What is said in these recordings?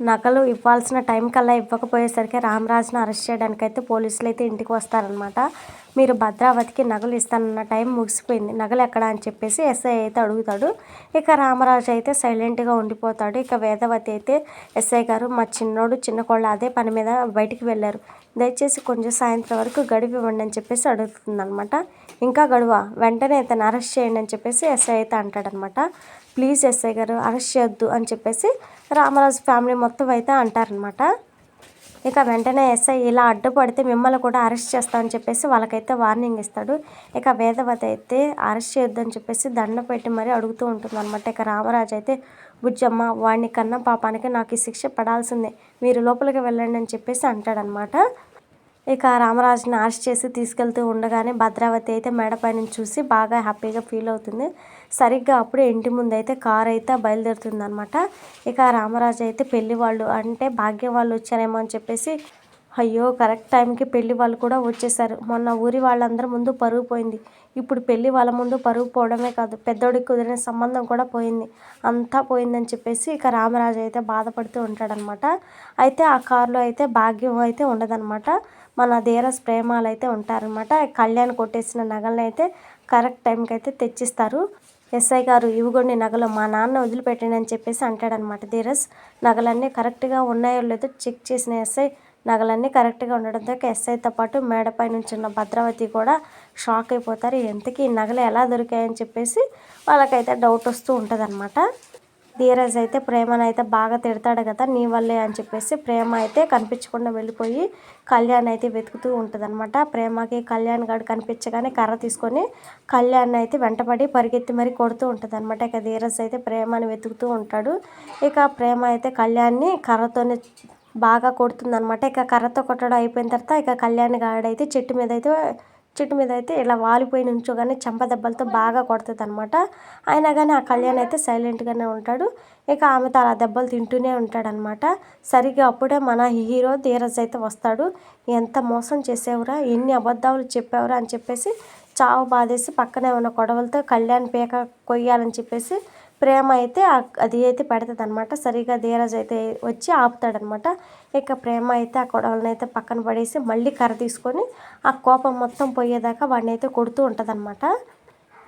నగలు ఇవ్వాల్సిన టైం కల్లా ఇవ్వకపోయేసరికి రామరాజును అరెస్ట్ చేయడానికి అయితే పోలీసులు అయితే ఇంటికి వస్తారనమాట మీరు భద్రావతికి నగలు ఇస్తానన్న టైం ముగిసిపోయింది. నగలు ఎక్కడ అని చెప్పేసి ఎస్ఐ అయితే అడుగుతాడు. ఇక రామరాజు అయితే సైలెంట్గా ఉండిపోతాడు. ఇక వేదవతి అయితే ఎస్ఐ గారు మా చిన్నోడు చిన్న కోళ్ళ అదే పని మీద బయటికి వెళ్ళారు. దయచేసి కొంచెం సాయంత్రం వరకు గడువు ఇవ్వండి అని చెప్పేసి అడుగుతుందనమాట ఇంకా గడువ? వెంటనే ఇతను అరెస్ట్ చేయండి అని చెప్పేసి ఎస్ఐ అయితే అంటాడనమాట ప్లీజ్ ఎస్ఐ గారు అరెస్ట్ చేయొద్దు అని చెప్పేసి రామరాజు ఫ్యామిలీ మొత్తం అయితే అంటారనమాట ఇక వెంటనే ఎస్ఐ ఇలా అడ్డుపడితే మిమ్మల్ని కూడా అరెస్ట్ చేస్తామని చెప్పేసి వాళ్ళకైతే వార్నింగ్ ఇస్తాడు. ఇక వేదవతి అయితే అరెస్ట్ చేయొద్దని చెప్పేసి దండ పెట్టి మరీ అడుగుతూ ఉంటుంది అనమాట ఇక రామరాజు అయితే బుజ్జమ్మ వాడిని కన్న పాపానికి నాకు ఈ శిక్ష పడాల్సిందే. మీరు లోపలికి వెళ్ళండి అని చెప్పేసి అంటాడనమాట ఇక రామరాజుని అరెస్ట్ చేసి తీసుకెళ్తూ ఉండగానే భద్రావతి అయితే మేడపై నుంచి చూసి బాగా హ్యాపీగా ఫీల్ అవుతుంది. సరిగ్గా అప్పుడే ఇంటి ముందు అయితే కార్ అయితే బయలుదేరుతుంది అనమాట ఇక రామరాజు అయితే పెళ్ళి వాళ్ళు అంటే భాగ్యం వాళ్ళు వచ్చారేమో అని చెప్పేసి అయ్యో కరెక్ట్ టైంకి పెళ్ళి వాళ్ళు కూడా వచ్చేసారు. మొన్న ఊరి వాళ్ళందరి ముందు పరుగు పోయింది. ఇప్పుడు పెళ్ళి వాళ్ళ ముందు పరుగు పోవడమే కాదు పెద్దోడికి కుదిరిన సంబంధం కూడా పోయింది. అంతా పోయిందని చెప్పేసి ఇక రామరాజు అయితే బాధపడుతూ ఉంటాడనమాట అయితే ఆ కారులో అయితే భాగ్యం అయితే ఉండదనమాట మన ధీరస్ ప్రేమాలు అయితే ఉంటారనమాట కళ్యాణ్ కొట్టేసిన నగలను అయితే కరెక్ట్ టైంకి అయితే తెచ్చిస్తారు. ఎస్ఐ గారు ఇవిగోండి నగలు మా నాన్న వదిలిపెట్టండి అని చెప్పేసి అంటాడనమాట ధీరస్ నగలన్నీ కరెక్ట్గా ఉన్నాయో లేదో చెక్ చేసిన ఎస్ఐ నగలన్నీ కరెక్ట్గా ఉండడంతో ఎస్ఐతో పాటు మేడపై నుంచి ఉన్న భద్రావతి కూడా షాక్ అయిపోతారు. ఎంతకీ ఈ నగలు ఎలా దొరికాయని చెప్పేసి వాళ్ళకైతే డౌట్ వస్తూ ఉంటుంది ధీరజ్ అయితే ప్రేమను అయితే బాగా తిడతాడు కదా నీ వల్లే అని చెప్పేసి ప్రేమ అయితే కనిపించకుండా వెళ్ళిపోయి కళ్యాణ్ అయితే వెతుకుతూ ఉంటుందన్నమాట. ప్రేమకి కళ్యాణ్ గారు కనిపించగానే కర్ర తీసుకొని కళ్యాణ్ అయితే వెంటపడి పరిగెత్తి మరీ కొడుతూ ఉంటుందన్నమాట. ఇక ధీరజ్ అయితే ప్రేమని వెతుకుతూ ఉంటాడు. ఇక ప్రేమ అయితే కళ్యాణ్ని కర్రతోనే బాగా కొడుతుందనమాట ఇక కర్రతో కొట్టడం అయిపోయిన తర్వాత ఇక కళ్యాణ్ గాడైతే చెట్టు మీద అయితే చెట్టు మీద అయితే ఇలా వాలిపోయి నుంచోగానే చెంప దెబ్బలతో బాగా కొడుతుంది అనమాట అయినా కానీ ఆ కళ్యాణ్ అయితే సైలెంట్గానే ఉంటాడు. ఇక ఆమెతో అలా దెబ్బలు తింటూనే ఉంటాడనమాట సరిగ్గా అప్పుడే మన హీరో ధీరజ్ అయితే వస్తాడు. ఎంత మోసం చేసేవరా? ఎన్ని అబద్ధాలు చెప్పేవరా? అని చెప్పేసి చావు బాధేసి పక్కనే ఉన్న గొడవలతో కళ్యాణ్ పీక కొయ్యాలని చెప్పేసి ప్రేమ అయితే అది అయితే పెడుతుంది అనమాట సరిగా ధీరజ్ అయితే వచ్చి ఆపుతాడనమాట ఇక ప్రేమ అయితే ఆ కొడవలను అయితే పక్కన పడేసి మళ్ళీ కర్ర తీసుకొని ఆ కోపం మొత్తం పోయేదాకా వాడిని అయితే కొడుతూ ఉంటుందన్నమాట.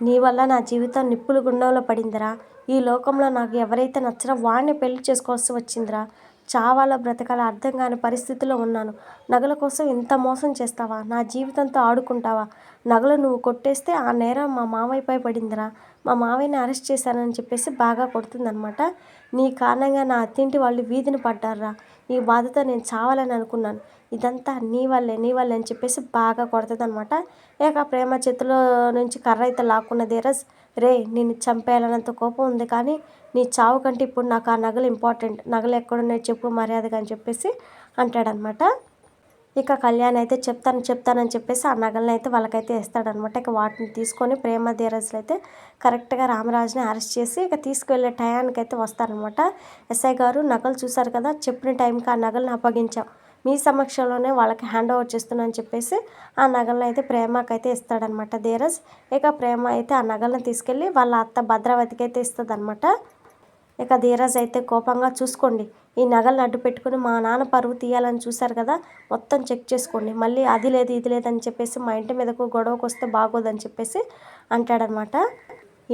నీ వల్ల నా జీవితం నిప్పులు గుండంలో పడిందిరా. ఈ లోకంలో నాకు ఎవరైతే నచ్చినా వాడిని పెళ్ళి చేసుకోవాల్సి వచ్చిందిరా. చావాల బ్రతకాలో? అర్థం కాని పరిస్థితిలో ఉన్నాను. నగల కోసం ఇంత మోసం చేస్తావా? నా జీవితంతో ఆడుకుంటావా? నగలు నువ్వు కొట్టేస్తే ఆ నేరం మా మావయ్యపై పడిందిరా. మా మావయ్యని అరెస్ట్ చేశానని చెప్పేసి బాగా కొడుతుందనమాట నీ కారణంగా నా అత్తింటి వాళ్ళు వీధిని పడ్డారా ఈ బాధతో నేను చావాలని అనుకున్నాను. ఇదంతా నీ వల్లే నీ వల్లే అని చెప్పేసి బాగా కొడుతుంది అనమాట ఇక ప్రేమ చేతిలో నుంచి కర్ర అయితే లాక్కున్న ధీరజ్ రే నిన్ను చంపేయాలన్నంత కోపం ఉంది కానీ నీ చావు కంటే ఇప్పుడు నాకు ఆ నగలు ఇంపార్టెంట్ నగలు ఎక్కడున్నాయి చెప్పు మర్యాదగా అని చెప్పేసి అంటాడనమాట. ఇక కళ్యాణ్ అయితే చెప్తాను చెప్తానని చెప్పేసి ఆ నగలను అయితే వాళ్ళకైతే ఇస్తాడనమాట ఇక వాటిని తీసుకొని ప్రేమ ధీరజ్లు అయితే కరెక్ట్గా రామరాజుని అరెస్ట్ చేసి ఇక తీసుకువెళ్ళే టయానికి అయితే వస్తారనమాట. ఎస్ఐ గారు నగలు చూశారు కదా చెప్పిన టైంకి ఆ నగలను అప్పగించాం. మీ సమక్షంలోనే వాళ్ళకి హ్యాండ్ ఓవర్ చేస్తున్నాను చెప్పేసి ఆ నగలను అయితే ప్రేమకి అయితే ఇస్తాడనమాట ధీరజ్. ఇక ప్రేమ అయితే ఆ నగలను తీసుకెళ్ళి వాళ్ళ అత్త భద్రావతికి అయితే ఇస్తుంది అనమాట ఇక ధీరజ్ అయితే కోపంగా చూసుకోండి ఈ నగలను అడ్డు పెట్టుకుని మా నాన్న పరువు తీయాలని చూశారు కదా మొత్తం చెక్ చేసుకోండి మళ్ళీ అది లేదు ఇది లేదని చెప్పేసి మా ఇంటి మీదకు గొడవకు వస్తే బాగోదని చెప్పేసి అంటాడనమాట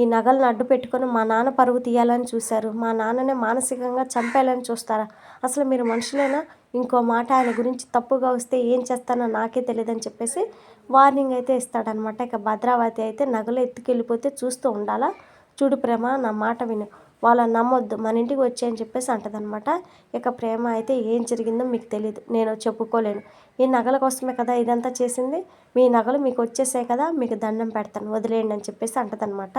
ఈ నగలను అడ్డు పెట్టుకొని మా నాన్న పరువు తీయాలని చూశారు. మా నాన్ననే మానసికంగా చంపేయాలని చూస్తారా? అసలు మీరు మనుషులైనా? ఇంకో మాట ఆయన గురించి తప్పుగా వస్తే ఏం చేస్తానో నాకే తెలియదని చెప్పేసి వార్నింగ్ అయితే ఇస్తాడనమాట ఇక భద్రావతి అయితే నగలు ఎత్తుకెళ్ళిపోతే చూస్తూ ఉండాలా? చూడు ప్రేమ నా మాట విను. వాళ్ళని నమ్మొద్దు మన ఇంటికి వచ్చాయని చెప్పేసి అంటదనమాట ఇక ప్రేమ అయితే ఏం జరిగిందో మీకు తెలియదు నేను చెప్పుకోలేను. ఈ నగల కోసమే కదా ఇదంతా చేసింది? మీ నగలు మీకు వచ్చేసాయి కదా మీకు దండం పెడతాను. వదిలేయండి అని చెప్పేసి అంటదనమాట